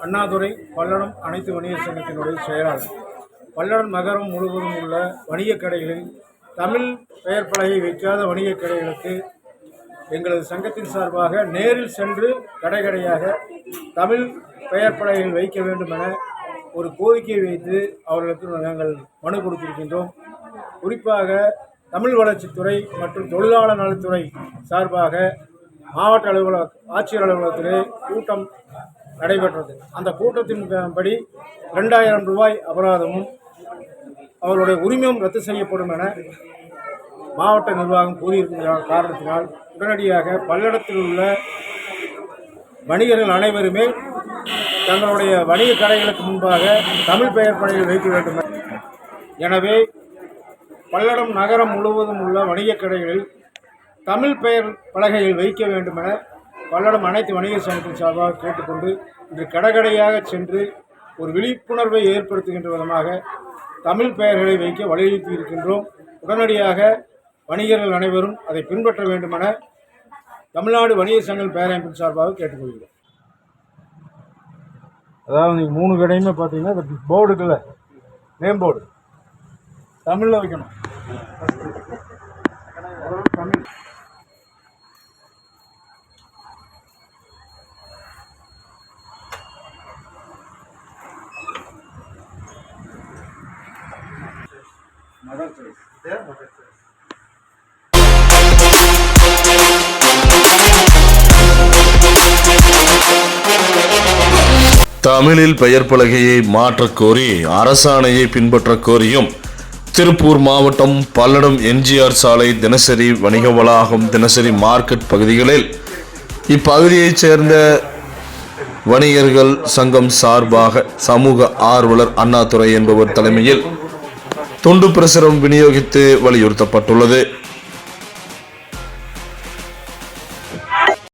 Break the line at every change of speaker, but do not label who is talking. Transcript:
அண்ணாதுரை பல்லடம் அனைத்து வணிகர் சங்கத்தினுடைய செயலாளர். பல்லடம் நகரம் முழுவதும் உள்ள வணிகக் கடைகளில் தமிழ் பெயர் பலகை வைக்காத வணிகக் கடைகளுக்கு எங்களது சங்கத்தின் சார்பாக நேரில் சென்று கடை கடையாக தமிழ் பெயர் பலகைகள் வைக்க வேண்டும் என ஒரு கோரிக்கை வைத்து அவர்களுக்கு நாங்கள் மனு கொடுத்திருக்கின்றோம். குறிப்பாக தமிழ் வளர்ச்சித்துறை மற்றும் தொழிலாளர் நலத்துறை சார்பாக மாவட்ட அலுவலக ஆட்சியர் அலுவலகத்திலே கூட்டம் நடைபெற்றது. அந்த கூட்டத்தின் படி ரெண்டாயிரம் ரூபாய் அபராதமும் அவருடைய உரிமையும் ரத்து செய்யப்படும் என மாவட்ட நிர்வாகம் கூறியிருக்கிற காரணத்தினால் உடனடியாக பல்லடத்தில் உள்ள வணிகர்கள் அனைவருமே தங்களுடைய வணிக கடைகளுக்கு முன்பாக தமிழ் பெயர் படையில் வைக்க வேண்டும். எனவே பல்லடம் நகரம் முழுவதும் உள்ள வணிகக் கடைகளில் தமிழ் பெயர் பலகையில் வைக்க வேண்டும் என பல்லடம் அனைத்து வணிக சங்கத்தின் சார்பாக கேட்டுக்கொண்டு இன்று கடகடையாக சென்று ஒரு விழிப்புணர்வை ஏற்படுத்துகின்ற விதமாக தமிழ் பெயர்களை வைக்க வலியுறுத்தி இருக்கின்றோம். உடனடியாக வணிகர்கள் அனைவரும் அதை பின்பற்ற வேண்டுமென தமிழ்நாடு வணிக சங்கம் பேரமைப்பின் சார்பாக கேட்டுக்கொள்கிறோம். அதாவது நீங்கள் மூணு கடையுமே பார்த்தீங்கன்னா இந்த போர்டுக்குள்ள நேம் போர்டு. தமிழில் வைக்கணும். தமிழ்
தமிழில் பெயர் பலகையை மாற்றக் கோரி அரசாணையை பின்பற்றக் கோரியும் திருப்பூர் மாவட்டம் பல்லடம் எம்ஜிஆர் சாலை தினசரி வணிக வளாகம் தினசரி மார்க்கெட் பகுதிகளில் இப்பகுதியைச் சேர்ந்த வணிகர்கள் சங்கம் சார்பாக சமூக ஆர்வலர் அண்ணாதுரை என்பவர் தலைமையில் துண்டு பிரசுரம் விநியோகித்து வலியுறுத்தப்பட்டுள்ளது.